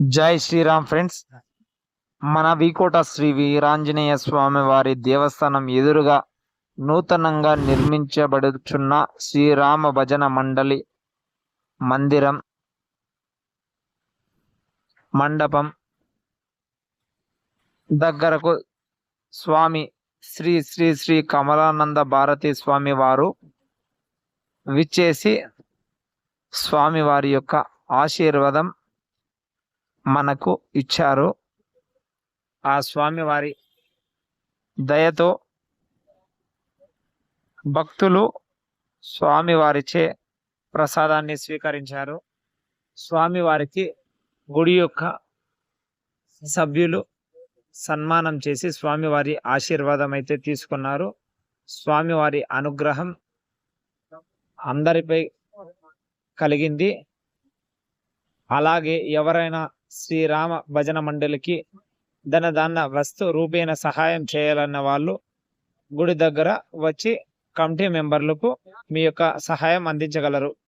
జై శ్రీరామ్ ఫ్రెండ్స్. మన వీకోట శ్రీ వీరాంజనేయ స్వామి వారి దేవస్థానం ఎదురుగా నూతనంగా నిర్మించబడుచున్న శ్రీరామ భజన మండలి మందిరం మండపం దగ్గరకు స్వామి శ్రీ శ్రీ శ్రీ కమలానంద భారతి స్వామి వారు విచ్చేసి స్వామి వారి యొక్క ఆశీర్వాదం మనకు ఇచ్చారు. ఆ స్వామి వారి దయతో భక్తులు స్వామివారిచే ప్రసాదాన్ని స్వీకరించారు. స్వామివారికి గుడి యొక్క సభ్యులు సన్మానం చేసి స్వామివారి ఆశీర్వాదం అయితే తీసుకున్నారు. స్వామివారి అనుగ్రహం అందరిపై కలిగింది. అలాగే ఎవరైనా శ్రీరామ భజన మండలికి ధనదాన వస్తు రూపేణ సహాయం చేయాలన్న వాళ్ళు గుడి దగ్గర వచ్చి కమిటీ మెంబర్లకు మీ యొక్క సహాయం అందించగలరు.